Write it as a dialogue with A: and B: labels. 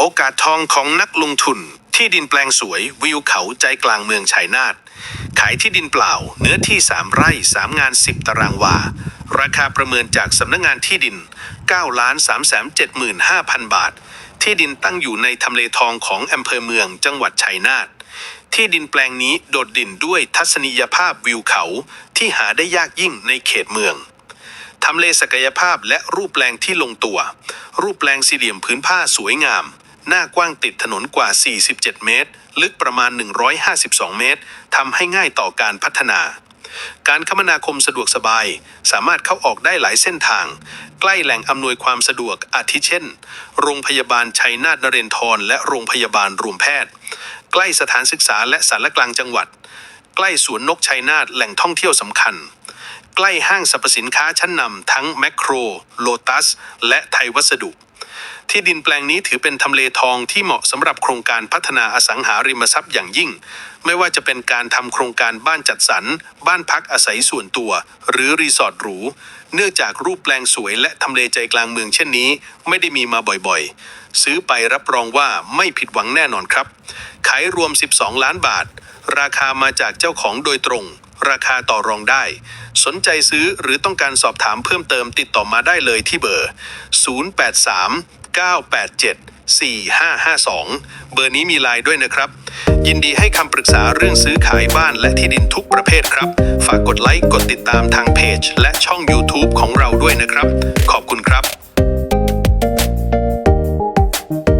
A: โอกาสทองของนักลงทุน ที่ดินแปลงสวยวิวเขาใจกลางเมืองชัยนาทขายที่ดินเปล่า เนื้อที่ 3 ไร่ 3 งาน 10 ตารางวา ราคาประเมินจากสำนักงงานที่ดิน 9 ล้าน3 7 5 0 0 0 บาท ที่ดินตั้งอยู่ในทำเลทองของอำเภอเมืองจังหวัดชัยนาทที่ดินแปลงนี้โดดเด่นด้วยทัศนียภาพวิวเขาที่หาได้ยากยิ่งในเขตเมืองทำเลศักยภาพและรูปแปลงที่ลงตัว รูปแปลงสี่เหลี่ยมพื้นผ้าสวยงาม หน้ากว้างติดถนนกว่า 47 เมตร ลึกประมาณ 152 เมตรทำให้ง่ายต่อการพัฒนา การคมนาคมสะดวกสบาย สามารถเข้าออกได้หลายเส้นทาง ใกล้แหล่งอำนวยความสะดวกอาทิเช่น โรงพยาบาลชัยนาทนเรนทรและโรงพยาบาลรวมแพทย์ ใกล้สถานศึกษาและสารกลางจังหวัด ใกล้สวนนกชัยนาทแหล่งท่องเที่ยวสำคัญใกล้ห้างสรรพสินค้าชั้นนำทั้งแมคโคร โลตัส และไทยวัสดุ ที่ดินแปลงนี้ถือเป็นทำเลทองที่เหมาะสำหรับโครงการพัฒนาอสังหาริมทรัพย์อย่างยิ่ง ไม่ว่าจะเป็นการทำโครงการบ้านจัดสรร บ้านพักอาศัยส่วนตัว หรือรีสอร์ทหรู เนื่องจากรูปแปลงสวยและทำเลใจกลางเมืองเช่นนี้ ไม่ได้มีมาบ่อยๆ ซื้อไปรับรองว่าไม่ผิดหวังแน่นอนครับ ขายรวม 12 ล้านบาท ราคามาจากเจ้าของโดยตรง ราคาต่อรองได้ สนใจซื้อหรือต้องการสอบถามเพิ่มเติมติดต่อมาได้เลยที่เบอร์ 083 987 4552 เบอร์นี้มีไลน์ด้วยนะครับ ยินดีให้คำปรึกษาเรื่องซื้อขายบ้านและที่ดินทุกประเภทครับ ฝากกดไลค์ กดติดตามทางเพจ และช่อง YouTube ของเราด้วยนะครับ ขอบคุณครับ